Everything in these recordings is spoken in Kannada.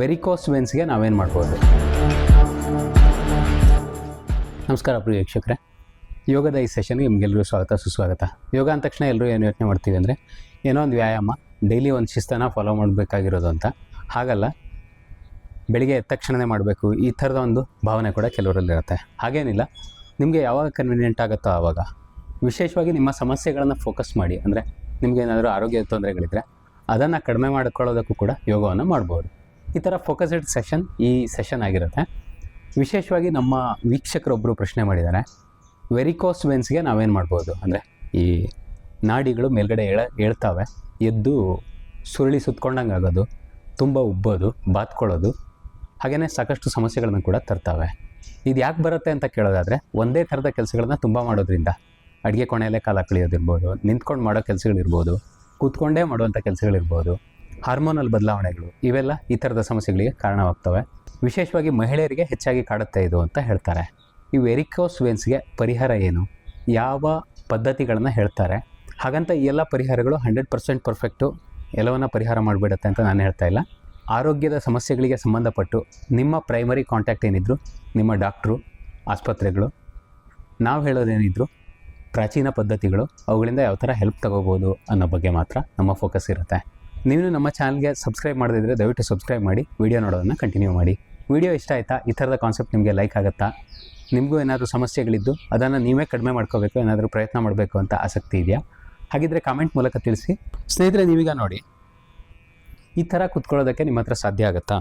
ವೆರಿಕೋಸ್ ವೆನ್ಸ್ಗೆ ನಾವೇನು ಮಾಡ್ಬೋದು? ನಮಸ್ಕಾರ ಪ್ರಿಯ ವೀಕ್ಷಕರೇ. ಯೋಗದ ಈ ಸೆಷನ್ಗೆ ನಿಮಗೆಲ್ಲರಿಗೂ ಸ್ವಾಗತ, ಸುಸ್ವಾಗತ. ಯೋಗ ಅಂದ ತಕ್ಷಣ ಎಲ್ಲರೂ ಏನು ಯೋಚನೆ ಮಾಡ್ತೀವಿ ಅಂದರೆ, ಏನೋ ಒಂದು ವ್ಯಾಯಾಮ, ಡೈಲಿ ಒಂದು ಶಿಸ್ತನ್ನು ಫಾಲೋ ಮಾಡಬೇಕಾಗಿರೋದು ಅಂತ. ಹಾಗಲ್ಲ, ಬೆಳಿಗ್ಗೆ ಎದ್ದ ತಕ್ಷಣವೇ ಮಾಡಬೇಕು, ಈ ಥರದ ಒಂದು ಭಾವನೆ ಕೂಡ ಕೆಲವರಲ್ಲಿರುತ್ತೆ ಹಾಗೇನಿಲ್ಲ, ನಿಮಗೆ ಯಾವಾಗ ಕನ್ವೀನಿಯೆಂಟ್ ಆಗುತ್ತೋ ಆವಾಗ, ವಿಶೇಷವಾಗಿ ನಿಮ್ಮ ಸಮಸ್ಯೆಗಳನ್ನು ಫೋಕಸ್ ಮಾಡಿ, ಅಂದರೆ ನಿಮಗೇನಾದರೂ ಆರೋಗ್ಯದ ಆರೋಗ್ಯ ತೊಂದರೆಗಳಿದ್ದರೆ ಅದನ್ನು ಕಡಿಮೆ ಮಾಡಿಕೊಳ್ಳೋದಕ್ಕೂ ಕೂಡ ಯೋಗವನ್ನು ಮಾಡ್ಬೋದು. ಈ ಥರ ಫೋಕಸ್ಡ್ ಸೆಷನ್ ಈ ಸೆಷನ್ ಆಗಿರುತ್ತೆ. ವಿಶೇಷವಾಗಿ ನಮ್ಮ ವೀಕ್ಷಕರೊಬ್ಬರು ಪ್ರಶ್ನೆ ಮಾಡಿದ್ದಾರೆ. ವೆರಿಕೋಸ್ ವೆನ್ಸ್ಗೆ ನಾವೇನು ಮಾಡ್ಬೋದು? ಅಂದರೆ ಈ ನಾಡಿಗಳು ಮೇಲ್ಗಡೆ ಏಳ ಹೇಳ್ತಾವೆ ಎದ್ದು ಸುರುಳಿ ಸುತ್ಕೊಂಡಂಗೆ ಆಗೋದು, ತುಂಬ ಉಬ್ಬೋದು, ಬಾತ್ಕೊಳ್ಳೋದು ಹಾಗೆಯೇ ಸಾಕಷ್ಟು ಸಮಸ್ಯೆಗಳನ್ನು ಕೂಡ ತರ್ತಾವೆ. ಇದು ಯಾಕೆ ಬರುತ್ತೆ ಅಂತ ಕೇಳೋದಾದರೆ, ಒಂದೇ ಥರದ ಕೆಲಸಗಳನ್ನ ತುಂಬ ಮಾಡೋದ್ರಿಂದ ಅಡುಗೆ ಕೊನೆಯಲ್ಲೇ ಕಾಲ ಕಳೆಯೋದಿರ್ಬೋದು, ನಿಂತ್ಕೊಂಡು ಮಾಡೋ ಕೆಲಸಗಳಿರ್ಬೋದು, ಕೂತ್ಕೊಂಡೇ ಮಾಡುವಂಥ ಕೆಲಸಗಳಿರ್ಬೋದು ಹಾರ್ಮೋನಲ್ ಬದಲಾವಣೆಗಳು ಇವೆಲ್ಲ ಈ ಥರದ ಸಮಸ್ಯೆಗಳಿಗೆ ಕಾರಣವಾಗ್ತವೆ. ವಿಶೇಷವಾಗಿ ಮಹಿಳೆಯರಿಗೆ ಹೆಚ್ಚಾಗಿ ಕಾಡುತ್ತೆ ಇದು ಅಂತ ಹೇಳ್ತಾರೆ. ಈ ವೆರಿಕೋಸ್ ವೆನ್ಸ್ಗೆ ಪರಿಹಾರ ಏನು? ಯಾವ ಪದ್ಧತಿಗಳನ್ನು ಹೇಳ್ತಾರೆ? ಹಾಗಂತ ಈ ಎಲ್ಲ ಪರಿಹಾರಗಳು ಹಂಡ್ರೆಡ್ ಪರ್ಸೆಂಟ್ ಪರ್ಫೆಕ್ಟು ಎಲ್ಲವನ್ನ ಪರಿಹಾರ ಮಾಡಿಬಿಡುತ್ತೆ ಅಂತ ನಾನು ಹೇಳ್ತಾ ಇಲ್ಲ. ಆರೋಗ್ಯದ ಸಮಸ್ಯೆಗಳಿಗೆ ಸಂಬಂಧಪಟ್ಟು ನಿಮ್ಮ ಪ್ರೈಮರಿ ಕಾಂಟ್ಯಾಕ್ಟ್ ಏನಿದ್ರು, ನಿಮ್ಮ ಡಾಕ್ಟ್ರು ಆಸ್ಪತ್ರೆಗಳು, ನಾವು ಹೇಳೋದೇನಿದ್ರು, ಪ್ರಾಚೀನ ಪದ್ಧತಿಗಳು ಅವುಗಳಿಂದ ಯಾವ ಥರ ಹೆಲ್ಪ್ ತಗೋಬೋದು ಅನ್ನೋ ಬಗ್ಗೆ ಮಾತ್ರ ನಮ್ಮ ಫೋಕಸ್ ಇರುತ್ತೆ. ನೀವು ನಮ್ಮ ಚಾನಲ್ಗೆ ಸಬ್ಸ್ಕ್ರೈಬ್ ಮಾಡದಿದ್ದರೆ ದಯವಿಟ್ಟು ಸಬ್ಸ್ಕ್ರೈಬ್ ಮಾಡಿ ವಿಡಿಯೋ ನೋಡೋದನ್ನು ಕಂಟಿನ್ಯೂ ಮಾಡಿ. ವಿಡಿಯೋ ಇಷ್ಟ ಆಯಿತಾ? ಈ ಥರದ ಕಾನ್ಸೆಪ್ಟ್ ನಿಮಗೆ ಲೈಕ್ ಆಗುತ್ತಾ? ನಿಮಗೂ ಏನಾದರೂ ಸಮಸ್ಯೆಗಳಿದ್ದು, ಅದನ್ನು ನೀವೇ ಕಡಿಮೆ ಮಾಡ್ಕೋಬೇಕು, ಏನಾದರೂ ಪ್ರಯತ್ನ ಮಾಡಬೇಕು ಅಂತ ಆಸಕ್ತಿ ಇದೆಯಾ? ಹಾಗಿದ್ದರೆ ಕಾಮೆಂಟ್ ಮೂಲಕ ತಿಳಿಸಿ. ಸ್ನೇಹಿತರೆ, ನೀವೀಗ ನೋಡಿ, ಈ ಥರ ಕುತ್ಕೊಳ್ಳೋದಕ್ಕೆ ನಿಮ್ಮ ಹತ್ರ ಸಾಧ್ಯ ಆಗುತ್ತಾ?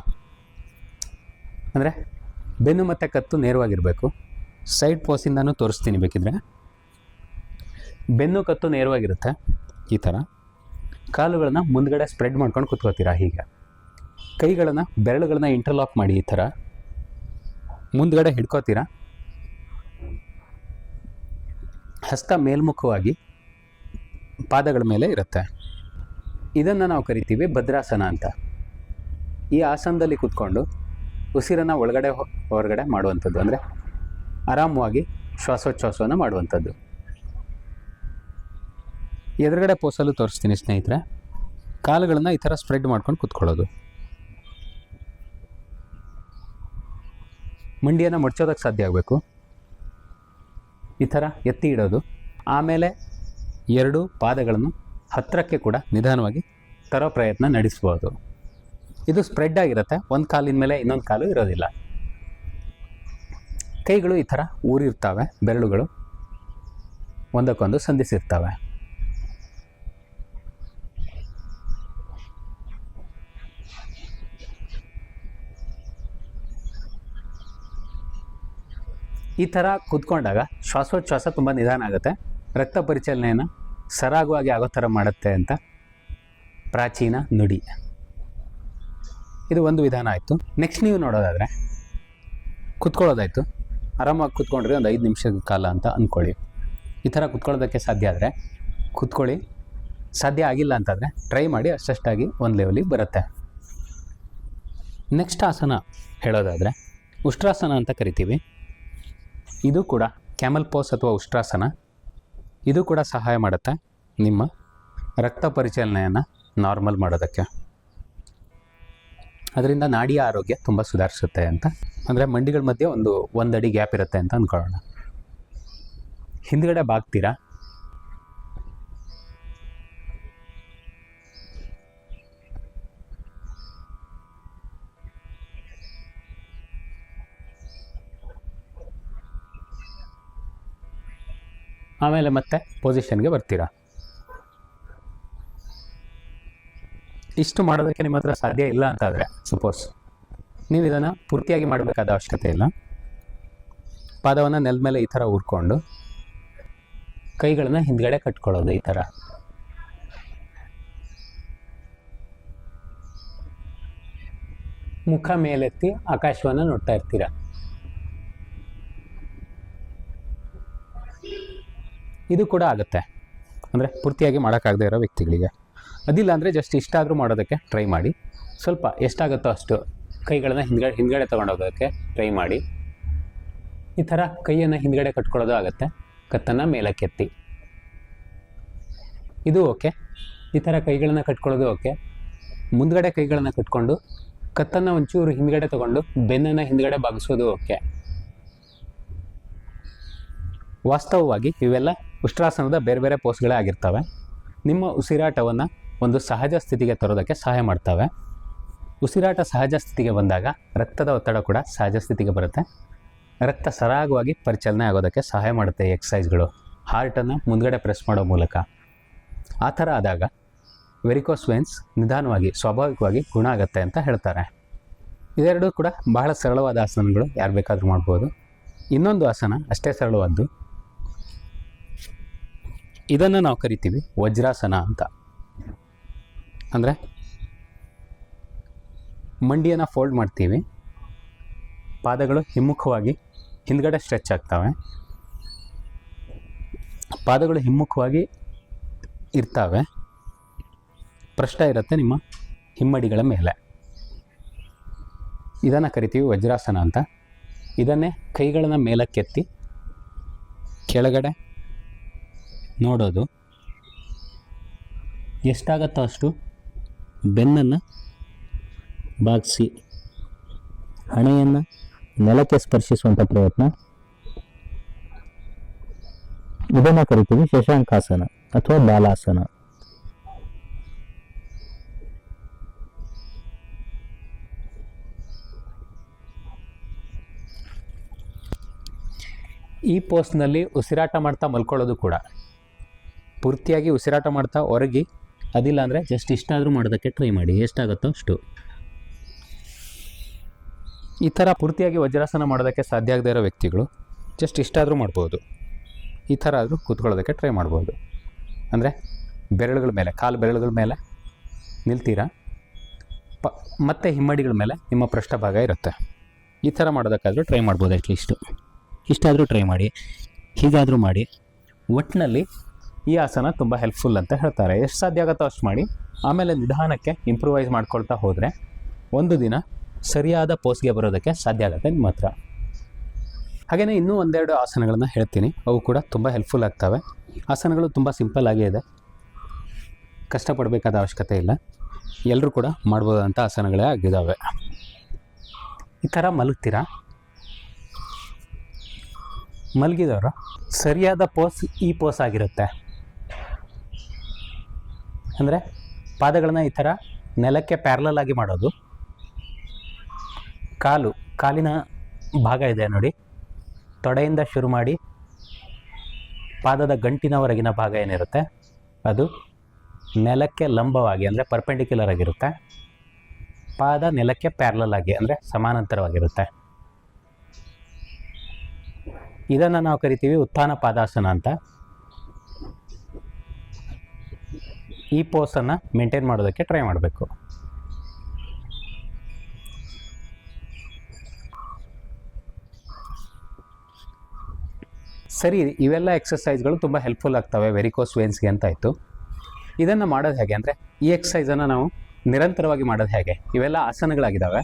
ಅಂದರೆ ಬೆನ್ನು ಮತ್ತು ಕತ್ತು ನೇರವಾಗಿರಬೇಕು. ಸೈಡ್ ಪೋಸಿಂದನೂ ತೋರಿಸ್ತೀನಿ ಬೇಕಿದ್ರೆ. ಬೆನ್ನು ಕತ್ತು ನೇರವಾಗಿರುತ್ತೆ ಈ ಥರ. ಕಾಲುಗಳನ್ನ ಮುಂದ್ಗಡೆ ಸ್ಪ್ರೆಡ್ ಮಾಡ್ಕೊಂಡು ಕುತ್ಕೋತೀರಾ ಹೀಗೆ? ಕೈಗಳನ್ನು, ಬೆರಳುಗಳನ್ನ ಇಂಟರ್ಲಾಕ್ ಮಾಡಿ ಈ ಥರ ಮುಂದ್ಗಡೆ ಹಿಡ್ಕೋತೀರಾ ಹಸ್ತ ಮೇಲ್ಮುಖವಾಗಿ ಪಾದಗಳ ಮೇಲೆ ಇರುತ್ತೆ. ಇದನ್ನು ನಾವು ಕರಿತೀವಿ ಭದ್ರಾಸನ ಅಂತ. ಈ ಆಸನದಲ್ಲಿ ಕೂತ್ಕೊಂಡು ಉಸಿರನ್ನು ಒಳಗಡೆ ಹೊರಗಡೆ ಮಾಡುವಂಥದ್ದು ಅಂದರೆ ಆರಾಮವಾಗಿ ಶ್ವಾಸೋಚ್ಛ್ವಾಸವನ್ನು ಮಾಡುವಂಥದ್ದು. ಎದುರುಗಡೆ ಪೋಸಲು ತೋರಿಸ್ತೀನಿ ಸ್ನೇಹಿತರೆ. ಕಾಲುಗಳನ್ನು ಈ ಥರ ಸ್ಪ್ರೆಡ್ ಮಾಡ್ಕೊಂಡು ಕುತ್ಕೊಳ್ಳೋದು. ಮಂಡಿಯನ್ನು ಮಡ್ಚೋದಕ್ಕೆ ಸಾಧ್ಯ ಆಗಬೇಕು. ಈ ಥರ ಎತ್ತಿ ಇಡೋದು. ಆಮೇಲೆ ಎರಡು ಪಾದಗಳನ್ನು ಹತ್ತಿರಕ್ಕೆ ಕೂಡ ನಿಧಾನವಾಗಿ ತರೋ ಪ್ರಯತ್ನ ನಡೆಸ್ಬೋದು. ಇದು ಸ್ಪ್ರೆಡ್ ಆಗಿರುತ್ತೆ. ಒಂದು ಕಾಲಿನ ಮೇಲೆ ಇನ್ನೊಂದು ಕಾಲು ಇರೋದಿಲ್ಲ. ಕೈಗಳು ಈ ಥರ ಊರಿರ್ತವೆ, ಬೆರಳುಗಳು. ಒಂದಕ್ಕೊಂದು ಸಂಧಿಸಿರ್ತವೆ. ಈ ಥರ ಕೂತ್ಕೊಂಡಾಗ ಶ್ವಾಸೋಚ್ಛ್ವಾಸ ತುಂಬ ನಿಧಾನ ಆಗುತ್ತೆ. ರಕ್ತ ಪರಿಚಲನೆಯನ್ನು ಸರಾಗವಾಗಿ ಆಗೋ ಥರ ಮಾಡುತ್ತೆ ಅಂತ ಪ್ರಾಚೀನ ನುಡಿ. ಇದು ಒಂದು ವಿಧಾನ ಆಯಿತು. ನೆಕ್ಸ್ಟ್ ನೀವು ನೋಡೋದಾದರೆ ಕುತ್ಕೊಳ್ಳೋದಾಯಿತು. ಆರಾಮಾಗಿ ಕುತ್ಕೊಂಡ್ರೆ ಒಂದು ಐದು ನಿಮಿಷದ ಕಾಲ ಅಂತ ಅಂದ್ಕೊಳ್ಳಿ ಈ ಥರ ಕುತ್ಕೊಳ್ಳೋದಕ್ಕೆ ಸಾಧ್ಯ ಆದರೆ ಕುತ್ಕೊಳ್ಳಿ. ಸಾಧ್ಯ ಆಗಿಲ್ಲ ಅಂತಂದರೆ ಟ್ರೈ ಮಾಡಿ, ಅಷ್ಟಷ್ಟಾಗಿ ಒಂದು ಲೆವೆಲಿಗೆ ಬರುತ್ತೆ. ನೆಕ್ಸ್ಟ್ ಆಸನ ಹೇಳೋದಾದರೆ ಉಷ್ಟ್ರಾಸನ ಅಂತ ಕರಿತೀವಿ. ಇದು ಕೂಡ ಕ್ಯಾಮಲ್ ಪೋಸ್ ಅಥವಾ ಉಷ್ಟ್ರಾಸನ. ಇದು ಕೂಡ ಸಹಾಯ ಮಾಡುತ್ತೆ ನಿಮ್ಮ ರಕ್ತ ಪರಿಚಲನೆಯನ್ನು ನಾರ್ಮಲ್ ಮಾಡೋದಕ್ಕೆ. ಅದರಿಂದ ನಾಡಿಯ ಆರೋಗ್ಯ ತುಂಬ ಸುಧಾರಿಸುತ್ತೆ ಅಂತ. ಅಂದರೆ ಮಂಡಿಗಳ ಮಧ್ಯೆ ಒಂದು ಒಂದಡಿ ಗ್ಯಾಪ್ ಇರುತ್ತೆ ಅಂತ ಅಂದ್ಕೊಳ್ಳೋಣ. ಹಿಂದ್ಗಡೆ ಬಾಗ್ತೀರಾ? ಆಮೇಲೆ ಮತ್ತೆ ಪೊಸಿಷನ್ಗೆ ಬರ್ತೀರಾ? ಇಷ್ಟು ಮಾಡೋದಕ್ಕೆ ನಿಮ್ಮ ಹತ್ರ ಸಾಧ್ಯ ಇಲ್ಲ ಅಂತಾದರೆ ಸಪೋಸ್ ನೀವು ಇದನ್ನು ಪೂರ್ತಿಯಾಗಿ ಮಾಡಬೇಕಾದ ಅವಶ್ಯಕತೆ ಇಲ್ಲ. ಪಾದವನ್ನು ನೆಲದ ಮೇಲೆ ಈ ಥರ ಊರ್ಕೊಂಡು, ಕೈಗಳನ್ನು ಹಿಂದ್ಗಡೆ ಕಟ್ಕೊಳ್ಳೋದು ಈ ಥರ. ಮುಖ ಮೇಲೆತ್ತಿ ಆಕಾಶವನ್ನು ನೋಡ್ತಾ ಇರ್ತೀರಾ? ಇದು ಕೂಡ ಆಗುತ್ತೆ. ಅಂದರೆ ಪೂರ್ತಿಯಾಗಿ ಮಾಡೋಕ್ಕಾಗದೇ ಇರೋ ವ್ಯಕ್ತಿಗಳಿಗೆ. ಅದಿಲ್ಲ ಅಂದರೆ ಜಸ್ಟ್ ಇಷ್ಟಾದರೂ ಮಾಡೋದಕ್ಕೆ ಟ್ರೈ ಮಾಡಿ. ಸ್ವಲ್ಪ ಎಷ್ಟಾಗುತ್ತೋ ಅಷ್ಟು ಕೈಗಳನ್ನು ಹಿಂದ್ಗಡೆ ಹಿಂದ್ಗಡೆ ತೊಗೊಂಡೋಗೋದಕ್ಕೆ ಟ್ರೈ ಮಾಡಿ. ಈ ಥರ ಕೈಯನ್ನು ಹಿಂದ್ಗಡೆ ಕಟ್ಕೊಳ್ಳೋದು ಆಗುತ್ತೆ. ಕತ್ತನ್ನು ಮೇಲಕ್ಕೆತ್ತಿ. ಇದು ಓಕೆ. ಈ ಥರ ಕೈಗಳನ್ನು ಕಟ್ಕೊಳ್ಳೋದು ಓಕೆ. ಮುಂದ್ಗಡೆ ಕೈಗಳನ್ನು ಕಟ್ಕೊಂಡು ಕತ್ತನ್ನು ಒಂಚೂರು ಹಿಂದ್ಗಡೆ ತಗೊಂಡು ಬೆನ್ನನ್ನು ಹಿಂದ್ಗಡೆ ಬಾಗಿಸೋದು ಓಕೆ. ವಾಸ್ತವವಾಗಿ ಇವೆಲ್ಲ ಉಷ್ಟ್ರಾಸನದ ಬೇರೆ ಬೇರೆ ಪೋಸ್ಟ್ಗಳೇ ಆಗಿರ್ತವೆ. ನಿಮ್ಮ ಉಸಿರಾಟವನ್ನು ಒಂದು ಸಹಜ ಸ್ಥಿತಿಗೆ ತರೋದಕ್ಕೆ ಸಹಾಯ ಮಾಡ್ತವೆ. ಉಸಿರಾಟ ಸಹಜ ಸ್ಥಿತಿಗೆ ಬಂದಾಗ ರಕ್ತದ ಒತ್ತಡ ಕೂಡ ಸಹಜ ಸ್ಥಿತಿಗೆ ಬರುತ್ತೆ. ರಕ್ತ ಸರಾಗವಾಗಿ ಪರಿಚಲನೆ ಆಗೋದಕ್ಕೆ ಸಹಾಯ ಮಾಡುತ್ತೆ ಈ ಎಕ್ಸಸೈಸ್ಗಳು ಹಾರ್ಟನ್ನು ಮುಂದ್ಗಡೆ ಪ್ರೆಸ್ ಮಾಡೋ ಮೂಲಕ. ಆ ಥರ ಆದಾಗ ವೆರಿಕೋಸ್ ವೆನ್ಸ್ ನಿಧಾನವಾಗಿ, ಸ್ವಾಭಾವಿಕವಾಗಿ ಗುಣ ಆಗುತ್ತೆ ಅಂತ ಹೇಳ್ತಾರೆ. ಇದೆರಡೂ ಕೂಡ ಬಹಳ ಸರಳವಾದ ಆಸನಗಳು, ಯಾರು ಬೇಕಾದರೂ ಮಾಡ್ಬೋದು. ಇನ್ನೊಂದು ಆಸನ ಅಷ್ಟೇ ಸರಳವಾದ್ದು. ಇದನ್ನು ನಾವು ಕರಿತೀವಿ ವಜ್ರಾಸನ ಅಂತ. ಅಂದರೆ ಮಂಡಿಯನ್ನು ಫೋಲ್ಡ್ ಮಾಡ್ತೀವಿ. ಪಾದಗಳು ಹಿಮ್ಮುಖವಾಗಿ ಹಿಂದ್ಗಡೆ ಸ್ಟ್ರೆಚ್ ಆಗ್ತವೆ. ಪಾದಗಳು ಹಿಮ್ಮುಖವಾಗಿ ಇರ್ತವೆ. ಪ್ರಶ್ನ ಇರುತ್ತೆ ನಿಮ್ಮ ಹಿಮ್ಮಡಿಗಳ ಮೇಲೆ. ಇದನ್ನು ಕರಿತೀವಿ ವಜ್ರಾಸನ ಅಂತ. ಇದನ್ನೇ ಕೈಗಳನ್ನು ಮೇಲಕ್ಕೆತ್ತಿ ಕೆಳಗಡೆ ನೋಡೋದು. ಎಷ್ಟಾಗತ್ತೋ ಅಷ್ಟು ಬೆನ್ನನ್ನು ಬಾಗಿಸಿ, ಹಣೆಯನ್ನು ನೆಲಕ್ಕೆ ಸ್ಪರ್ಶಿಸುವಂಥ ಪ್ರಯತ್ನ. ಇದನ್ನು ಕರಿತೀವಿ ಶಶಾಂಕಾಸನ ಅಥವಾ ಬಾಲಾಸನ. ಈ ಪೋಸ್ಟ್ನಲ್ಲಿ ಉಸಿರಾಟ ಮಾಡ್ತಾ ಮಲ್ಕೊಳ್ಳೋದು ಕೂಡ. ಪೂರ್ತಿಯಾಗಿ ಉಸಿರಾಟ ಮಾಡ್ತಾ ಹೊರಗಿ ಅದಿಲ್ಲ ಅಂದರೆ ಜಸ್ಟ್ ಇಷ್ಟಾದರೂ ಮಾಡೋದಕ್ಕೆ ಟ್ರೈ ಮಾಡಿ. ಎಷ್ಟಾಗುತ್ತೋ ಅಷ್ಟು. ಈ ಥರ ಪೂರ್ತಿಯಾಗಿ ವಜ್ರಾಸನ ಮಾಡೋದಕ್ಕೆ ಸಾಧ್ಯ ಆಗದೇ ಇರೋ ವ್ಯಕ್ತಿಗಳು ಜಸ್ಟ್ ಇಷ್ಟಾದರೂ ಮಾಡ್ಬೋದು. ಈ ಥರ ಆದರೂ ಕೂತ್ಕೊಳ್ಳೋದಕ್ಕೆ ಟ್ರೈ ಮಾಡ್ಬೋದು. ಅಂದರೆ ಬೆರಳುಗಳ ಮೇಲೆ, ಕಾಲು ಬೆರಳುಗಳ ಮೇಲೆ ನಿಲ್ತೀರಾ? ಪ, ಮತ್ತು ಹಿಮ್ಮಡಿಗಳ ಮೇಲೆ ನಿಮ್ಮ ಪೃಷ್ಠಭಾಗ ಇರುತ್ತೆ. ಈ ಥರ ಮಾಡೋದಕ್ಕಾದರೂ ಟ್ರೈ ಮಾಡ್ಬೋದು ಅಟ್ಲೀಸ್ಟು ಇಷ್ಟಾದರೂ ಟ್ರೈ ಮಾಡಿ. ಹೀಗಾದರೂ ಮಾಡಿ. ಒಟ್ಟಿನಲ್ಲಿ ಈ ಆಸನ ತುಂಬ ಹೆಲ್ಪ್ಫುಲ್ ಅಂತ ಹೇಳ್ತಾರೆ. ಎಷ್ಟು ಸಾಧ್ಯ ಆಗುತ್ತೋ ಅಷ್ಟು ಮಾಡಿ. ಆಮೇಲೆ ನಿಧಾನಕ್ಕೆ ಇಂಪ್ರೂವೈಸ್ ಮಾಡ್ಕೊಳ್ತಾ ಹೋದರೆ ಒಂದು ದಿನ ಸರಿಯಾದ ಪೋಸ್ಗೆ ಬರೋದಕ್ಕೆ ಸಾಧ್ಯ ಆಗುತ್ತೆ ನಿಮ್ಮ ಹತ್ರ. ಹಾಗೆಯೇ ಇನ್ನೂ ಒಂದೆರಡು ಆಸನಗಳನ್ನು ಹೇಳ್ತೀನಿ. ಅವು ಕೂಡ ತುಂಬ ಹೆಲ್ಪ್ಫುಲ್ ಆಗ್ತವೆ. ಆಸನಗಳು ತುಂಬ ಸಿಂಪಲ್ ಆಗೇ ಇದೆ. ಕಷ್ಟಪಡಬೇಕಾದ ಅವಶ್ಯಕತೆ ಇಲ್ಲ. ಎಲ್ಲರೂ ಕೂಡ ಮಾಡ್ಬೋದಂಥ ಆಸನಗಳೇ ಆಗಿದ್ದಾವೆ ಈ ಥರ ಮಲಗ್ತೀರಾ? ಮಲಗಿದವರು ಸರಿಯಾದ ಪೋಸ್ ಈ ಪೋಸ್ ಆಗಿರುತ್ತೆ. ಅಂದರೆ ಪಾದಗಳನ್ನು ಈ ಥರ ನೆಲಕ್ಕೆ ಪ್ಯಾರಲಲ್ ಆಗಿ ಮಾಡೋದು. ಕಾಲು, ಕಾಲಿನ ಭಾಗ ಇದೆ ನೋಡಿ. ತೊಡೆಯಿಂದ ಶುರು ಮಾಡಿ ಪಾದದ ಗಂಟಿನವರೆಗಿನ ಭಾಗ ಏನಿರುತ್ತೆ? ಅದು ನೆಲಕ್ಕೆ ಲಂಬವಾಗಿ ಅಂದರೆ ಪರ್ಪೆಂಡಿಕ್ಯುಲರ್ ಆಗಿರುತ್ತೆ. ಪಾದ ನೆಲಕ್ಕೆ ಪ್ಯಾರಲಲ್ ಆಗಿ ಅಂದರೆ ಸಮಾನಾಂತರವಾಗಿರುತ್ತೆ. ಇದನ್ನು ನಾವು ಕರಿತೀವಿ ಉತ್ಥಾನ ಪಾದಾಸನ ಅಂತ. ಈ ಪೋಸನ್ನು ಮೇಂಟೈನ್ ಮಾಡೋದಕ್ಕೆ ಟ್ರೈ ಮಾಡಬೇಕು. ಸರಿ, ಇವೆಲ್ಲ ಎಕ್ಸಸೈಸ್ಗಳು ತುಂಬ ಹೆಲ್ಪ್ಫುಲ್ ಆಗ್ತವೆ ವೆರಿಕೋಸ್ ವೇನ್ಸ್ಗೆ ಅಂತ ಆಯಿತು. ಇದನ್ನು ಮಾಡೋದು ಹೇಗೆ ಅಂದರೆ, ಈ ಎಕ್ಸಸೈಸನ್ನು ನಾವು ನಿರಂತರವಾಗಿ ಮಾಡೋದು ಹೇಗೆ? ಇವೆಲ್ಲ ಆಸನಗಳಾಗಿದ್ದಾವೆ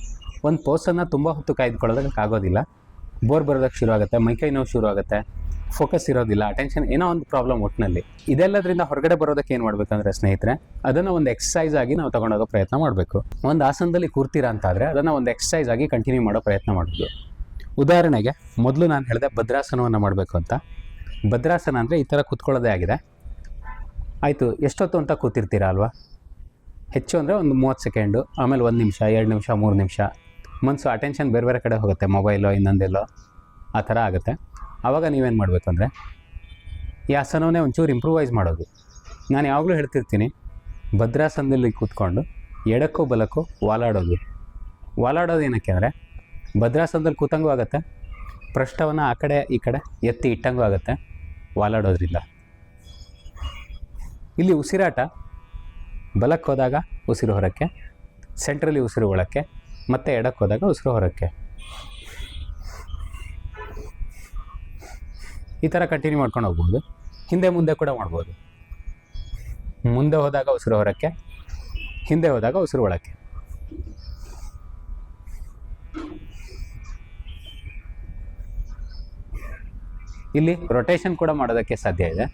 ಒಂದು ಪೋಸನ್ನು ತುಂಬ ಹೊತ್ತು ಕಾಯ್ದುಕೊಳ್ಳೋದಕ್ಕೆ ಆಗೋದಿಲ್ಲ. ಬೋರ್ ಬರೋದಕ್ಕೆ ಶುರು ಆಗುತ್ತೆ ಮೈಕೈ ನೋವು ಶುರು ಆಗುತ್ತೆ ಫೋಕಸ್ ಇರೋದಿಲ್ಲ. ಅಟೆನ್ಷನ್ ಏನೋ ಒಂದು ಪ್ರಾಬ್ಲಮ್ ಒಟ್ಟಿನಲ್ಲಿ ಇದೆಲ್ಲದರಿಂದ ಹೊರಗಡೆ ಬರೋದಕ್ಕೆ ಏನು ಮಾಡಬೇಕಂದ್ರೆ ಸ್ನೇಹಿತರೆ, ಅದನ್ನು ಒಂದು ಎಕ್ಸಸೈಸ್ ಆಗಿ ನಾವು ತಗೊಂಡೋಗೋ ಪ್ರಯತ್ನ ಮಾಡಬೇಕು. ಒಂದು ಆಸನದಲ್ಲಿ ಕೂರ್ತೀರಾ ಅಂತಾದರೆ ಅದನ್ನು ಒಂದು ಎಕ್ಸಸೈಸ್ ಆಗಿ ಕಂಟಿನ್ಯೂ ಮಾಡೋ ಪ್ರಯತ್ನ ಮಾಡೋದು ಉದಾಹರಣೆಗೆ, ಮೊದಲು ನಾನು ಹೇಳಿದೆ ಭದ್ರಾಸನವನ್ನು ಮಾಡಬೇಕು ಅಂತ. ಭದ್ರಾಸನ ಅಂದರೆ ಈ ಥರ ಕೂತ್ಕೊಳ್ಳೋದೇ ಆಗಿದೆ. ಆಯಿತು, ಎಷ್ಟೊತ್ತು ಅಂತ ಕೂತಿರ್ತೀರಾ ಅಲ್ವಾ? ಹೆಚ್ಚು ಅಂದರೆ ಒಂದು ಮೂವತ್ತು ಸೆಕೆಂಡು ಆಮೇಲೆ ಒಂದು ನಿಮಿಷ, ಎರಡು ನಿಮಿಷ, ಮೂರು ನಿಮಿಷ. ಮನಸ್ಸು ಅಟೆನ್ಷನ್ ಬೇರೆ ಬೇರೆ ಕಡೆ ಹೋಗುತ್ತೆ. ಮೊಬೈಲೋ ಇನ್ನೊಂದೆಲ್ಲೋ, ಆ ಥರ ಆಗುತ್ತೆ. ಆವಾಗ ನೀವೇನು ಮಾಡಬೇಕು ಅಂದರೆ ಈ ಆಸನವನ್ನೇ ಒಂಚೂರು ಇಂಪ್ರೂವೈಸ್ ಮಾಡೋದು. ನಾನು ಯಾವಾಗಲೂ ಹೇಳ್ತಿರ್ತೀನಿ, ಭದ್ರಾಸನದಲ್ಲಿ ಕೂತ್ಕೊಂಡು ಎಡಕ್ಕೋ ಬಲಕ್ಕೋ ವಾಲಾಡೋದು. ವಾಲಾಡೋದು ಏನಕ್ಕೆ ಅಂದರೆ, ಭದ್ರಾಸನದಲ್ಲಿ ಕೂತಂಗೂ ಆಗುತ್ತೆ ಪೃಷ್ಠವನ್ನು ಆ ಕಡೆ ಈ ಕಡೆ ಎತ್ತಿ ಇಟ್ಟಂಗೂ ಆಗುತ್ತೆ, ವಾಲಾಡೋದ್ರಿಂದ. ಇಲ್ಲಿ ಉಸಿರಾಟ, ಬಲಕ್ಕೆ ಹೋದಾಗ ಉಸಿರು ಹೊರಕ್ಕೆ ಸೆಂಟ್ರಲ್ಲಿ ಉಸಿರು ಒಳಕ್ಕೆ, ಮತ್ತು ಎಡಕ್ಕೆ ಹೋದಾಗ ಉಸಿರು ಹೊರಕ್ಕೆ. ಈ ಥರ ಕಂಟಿನ್ಯೂ ಮಾಡ್ಕೊಂಡು ಹೋಗ್ಬೋದು. ಹಿಂದೆ ಮುಂದೆ ಕೂಡ ಮಾಡ್ಬೋದು. ಮುಂದೆ ಹೋದಾಗ ಉಸಿರು ಹೊರಕ್ಕೆ, ಹಿಂದೆ ಹೋದಾಗ ಉಸಿರು ಒಳಕ್ಕೆ. ಇಲ್ಲಿ ರೊಟೇಷನ್ ಕೂಡ ಮಾಡೋದಕ್ಕೆ ಸಾಧ್ಯ ಇದೆ.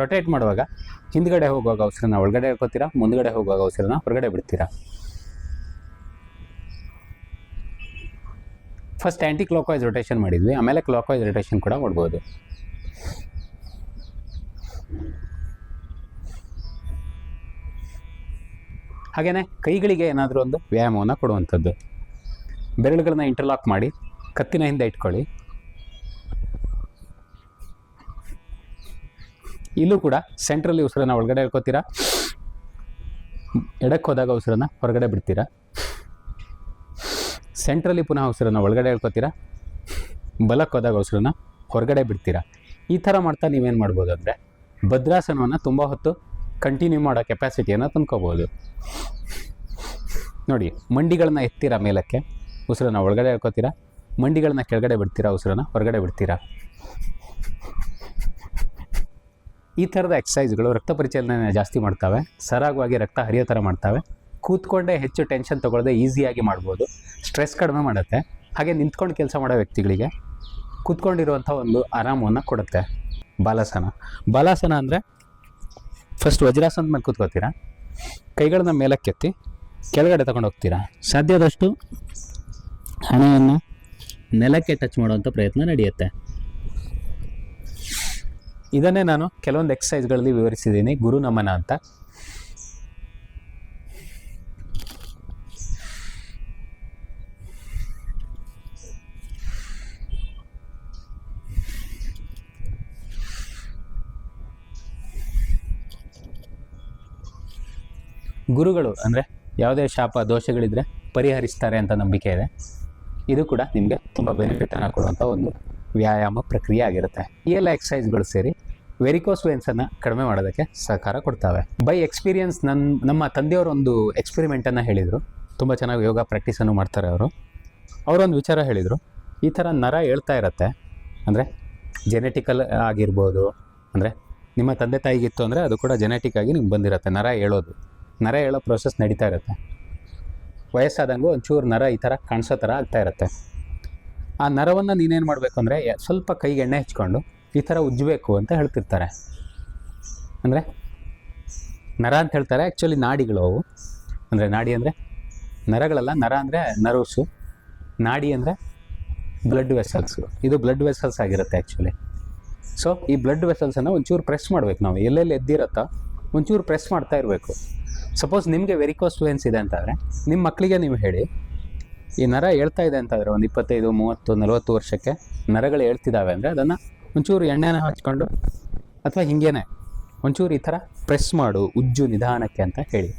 ರೊಟೇಟ್ ಮಾಡುವಾಗ ಹಿಂದ್ಗಡೆ ಹೋಗುವಾಗ ಉಸಿರನ್ನ ಒಳಗಡೆ ಇಟ್ಕೋತೀರಾ ಮುಂದ್ಗಡೆ ಹೋಗುವಾಗ ಉಸಿರನ್ನ ಹೊರಗಡೆ ಬಿಡ್ತೀರಾ? First anticlockwise rotation ಮಾಡಿದ್ವಿ, ಆಮೇಲೆ ಕ್ಲಾಕ್ ವೈಸ್ ರೊಟೇಷನ್ ಕೂಡ ಮಾಡ್ಬೋದು. ಹಾಗೆಯೇ ಕೈಗಳಿಗೆ ಏನಾದರೂ ಒಂದು ವ್ಯಾಯಾಮವನ್ನು ಕೊಡುವಂಥದ್ದು. ಬೆರಳುಗಳನ್ನ ಇಂಟರ್ಲಾಕ್ ಮಾಡಿ, ಕತ್ತಿನ ಹಿಂದೆ ಇಟ್ಕೊಳ್ಳಿ. ಇಲ್ಲೂ ಕೂಡ ಸೆಂಟ್ರಲ್ಲಿ ಉಸಿರನ್ನ ಒಳಗಡೆ ಹೇಳ್ಕೊತೀರಾ ಎಡಕ್ಕೆ ಹೋದಾಗ ಉಸಿರನ್ನ ಹೊರಗಡೆ ಬಿಡ್ತೀರಾ? ಸೆಂಟ್ರಲ್ಲಿ ಪುನಃ ಉಸಿರನ್ನು ಒಳಗಡೆ ಹೇಳ್ಕೊತೀರಾ ಬಲಕ್ಕೆ ಹೋದಾಗ ಉಸಿರನ್ನು ಹೊರಗಡೆ ಬಿಡ್ತೀರಾ? ಈ ಥರ ಮಾಡ್ತಾ ನೀವೇನು ಮಾಡ್ಬೋದು ಅಂದರೆ ಭದ್ರಾಸನವನ್ನು ತುಂಬ ಹೊತ್ತು ಕಂಟಿನ್ಯೂ ಮಾಡೋ ಕೆಪಾಸಿಟಿಯನ್ನು ತುಂಬ್ಕೋಬೋದು. ನೋಡಿ, ಮಂಡಿಗಳನ್ನ ಎತ್ತೀರಾ ಮೇಲಕ್ಕೆ? ಉಸಿರನ್ನು ಒಳಗಡೆ ಹೇಳ್ಕೊತೀರಾ ಮಂಡಿಗಳನ್ನ ಕೆಳಗಡೆ ಬಿಡ್ತೀರಾ? ಉಸಿರನ್ನು ಹೊರಗಡೆ ಬಿಡ್ತೀರಾ? ಈ ಥರದ ಎಕ್ಸಸೈಸ್ಗಳು ರಕ್ತ ಪರಿಚಲನೆ ಜಾಸ್ತಿ ಮಾಡ್ತವೆ. ಸರಾಗವಾಗಿ ರಕ್ತ ಹರಿಯೋ ಥರ ಮಾಡ್ತವೆ. ಕೂತ್ಕೊಂಡೇ ಹೆಚ್ಚು ಟೆನ್ಷನ್ ತೊಗೊಳ್ಳದೆ ಈಸಿಯಾಗಿ ಮಾಡ್ಬೋದು. ಸ್ಟ್ರೆಸ್ ಕಡಿಮೆ ಮಾಡುತ್ತೆ. ಹಾಗೆ ನಿಂತ್ಕೊಂಡು ಕೆಲಸ ಮಾಡೋ ವ್ಯಕ್ತಿಗಳಿಗೆ ಕೂತ್ಕೊಂಡಿರುವಂಥ ಒಂದು ಆರಾಮವನ್ನು ಕೊಡುತ್ತೆ. ಬಾಲಾಸನ. ಬಾಲಾಸನ ಅಂದರೆ ಫಸ್ಟ್ ವಜ್ರಾಸನದ ಮೇಲೆ ಕೂತ್ಕೋತೀರಾ ಕೈಗಳನ್ನ ಮೇಲಕ್ಕೆತ್ತಿ ಕೆಳಗಡೆ ಹೋಗ್ತೀರಾ? ಸಾಧ್ಯದಷ್ಟು ಹಣೆಯನ್ನು ನೆಲಕ್ಕೆ ಟಚ್ ಮಾಡುವಂಥ ಪ್ರಯತ್ನ ನಡೆಯುತ್ತೆ. ಇದನ್ನೇ ನಾನು ಕೆಲವೊಂದು ಎಕ್ಸಸೈಸ್ಗಳಲ್ಲಿ ವಿವರಿಸಿದ್ದೀನಿ. ಗುರು ನಮನ ಅಂತ. ಗುರುಗಳು ಅಂದರೆ ಯಾವುದೇ ಶಾಪ ದೋಷಗಳಿದ್ದರೆ ಪರಿಹರಿಸ್ತಾರೆ ಅಂತ ನಂಬಿಕೆ ಇದೆ. ಇದು ಕೂಡ ನಿಮಗೆ ತುಂಬ ಬೆನಿಫಿಟನ್ನು ಕೊಡುವಂಥ ಒಂದು ವ್ಯಾಯಾಮ ಪ್ರಕ್ರಿಯೆ ಆಗಿರುತ್ತೆ. ಈ ಎಲ್ಲ ಎಕ್ಸಸೈಸ್ಗಳು ಸೇರಿ ವೆರಿಕೋಸ್ ವೇನ್ಸನ್ನು ಕಡಿಮೆ ಮಾಡೋದಕ್ಕೆ ಸಹಕಾರ ಕೊಡ್ತವೆ. ಬೈ ಎಕ್ಸ್ಪೀರಿಯನ್ಸ್ ನನ್ನ ನಮ್ಮ ತಂದೆಯವರು ಒಂದು ಎಕ್ಸ್ಪೆರಿಮೆಂಟನ್ನು ಹೇಳಿದರು. ತುಂಬ ಚೆನ್ನಾಗಿ ಯೋಗ ಪ್ರಾಕ್ಟೀಸನ್ನು ಮಾಡ್ತಾರೆ ಅವರು. ಅವರೊಂದು ವಿಚಾರ ಹೇಳಿದರು. ಈ ಥರ ನರ ಹೇಳ್ತಾ ಇರುತ್ತೆ. ಅಂದರೆ ಜೆನೆಟಿಕಲ್ ಆಗಿರ್ಬೋದು. ಅಂದರೆ ನಿಮ್ಮ ತಂದೆ ತಾಯಿಗಿತ್ತು ಅಂದರೆ ಅದು ಕೂಡ ಜೆನೆಟಿಕ್ ಆಗಿ ನಿಮ್ಗೆ ಬಂದಿರತ್ತೆ. ನರ ಹೇಳೋದು ನರ ಹೇಳೋ ಪ್ರೋಸೆಸ್ ನಡೀತಾ ಇರುತ್ತೆ. ವಯಸ್ಸಾದಂಗೂ ಒಂಚೂರು ನರ ಈ ಥರ ಕಾಣಿಸೋ ಥರ ಆಗ್ತಾ ಇರುತ್ತೆ. ಆ ನರವನ್ನು ನೀನೇನು ಮಾಡಬೇಕು ಅಂದರೆ ಸ್ವಲ್ಪ ಕೈಗೆ ಎಣ್ಣೆ ಹಚ್ಕೊಂಡು ಈ ಥರ ಉಜ್ಜಬೇಕು ಅಂತ ಹೇಳ್ತಿರ್ತಾರೆ. ಅಂದರೆ, ನರ ಅಂತ ಹೇಳ್ತಾರೆ. ಆ್ಯಕ್ಚುಲಿ ನಾಡಿಗಳು ಅವು. ಅಂದರೆ ನಾಡಿ ಅಂದರೆ, ನರಗಳಲ್ಲ, ನರ ಅಂದರೆ ನರ್ವ್ಸು ನಾಡಿ ಅಂದರೆ ಬ್ಲಡ್ ವೆಸಲ್ಸು ಇದು ಬ್ಲಡ್ ವೆಸಲ್ಸ್ ಆಗಿರುತ್ತೆ ಆ್ಯಕ್ಚುಲಿ ಸೊ ಈ ಬ್ಲಡ್ ವೆಸಲ್ಸನ್ನು ಒಂಚೂರು ಪ್ರೆಸ್ ಮಾಡಬೇಕು ನಾವು. ಎಲ್ಲೆಲ್ಲಿ ಎದ್ದಿರುತ್ತೋ, ಒಂಚೂರು ಪ್ರೆಸ್ ಮಾಡ್ತಾ ಇರಬೇಕು. ಸಪೋಸ್ ನಿಮಗೆ ವೆರಿಕೋಸ್ ವೇನ್ಸ್ ಇದೆ ಅಂತಂದರೆ ನಿಮ್ಮ ಮಕ್ಕಳಿಗೆ ನೀವು ಹೇಳಿ, ಈ ನರ ಹೇಳ್ತಾ ಇದೆ ಅಂತಂದರೆ ಒಂದು ಇಪ್ಪತ್ತೈದು, ಮೂವತ್ತು, ನಲವತ್ತು ವರ್ಷಕ್ಕೆ ನರಗಳು ಹೇಳ್ತಿದ್ದಾವೆ ಅಂದರೆ ಅದನ್ನು ಒಂಚೂರು ಎಣ್ಣೆನ ಹಚ್ಕೊಂಡು ಅಥವಾ ಹಿಂಗೇನೆ ಒಂಚೂರು ಈ ಥರ ಪ್ರೆಸ್ ಮಾಡು, ಉಜ್ಜು ನಿಧಾನಕ್ಕೆ ಅಂತ ಹೇಳಿ.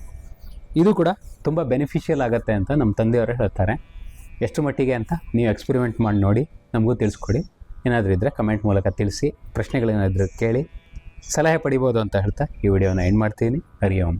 ಇದು ಕೂಡ ತುಂಬ ಬೆನಿಫಿಷಿಯಲ್ ಆಗುತ್ತೆ ಅಂತ ನಮ್ಮ ತಂದೆಯವರು ಹೇಳ್ತಾರೆ. ಎಷ್ಟು ಮಟ್ಟಿಗೆ ಅಂತ ನೀವು ಎಕ್ಸ್ಪರಿಮೆಂಟ್ ಮಾಡಿ ನೋಡಿ, ನಮಗೂ ತಿಳಿಸ್ಕೊಡಿ. ಏನಾದರೂ ಇದ್ದರೆ ಕಮೆಂಟ್ ಮೂಲಕ ತಿಳಿಸಿ, ಪ್ರಶ್ನೆಗಳೇನಾದರೂ ಕೇಳಿ, ಸಲಹೆ ಪಡಿಬೋದು ಅಂತ ಹೇಳ್ತಾ ಈ ವಿಡಿಯೋನ ಎಂಡ್ ಮಾಡ್ತೀನಿ. ಹರಿ ಓಂ.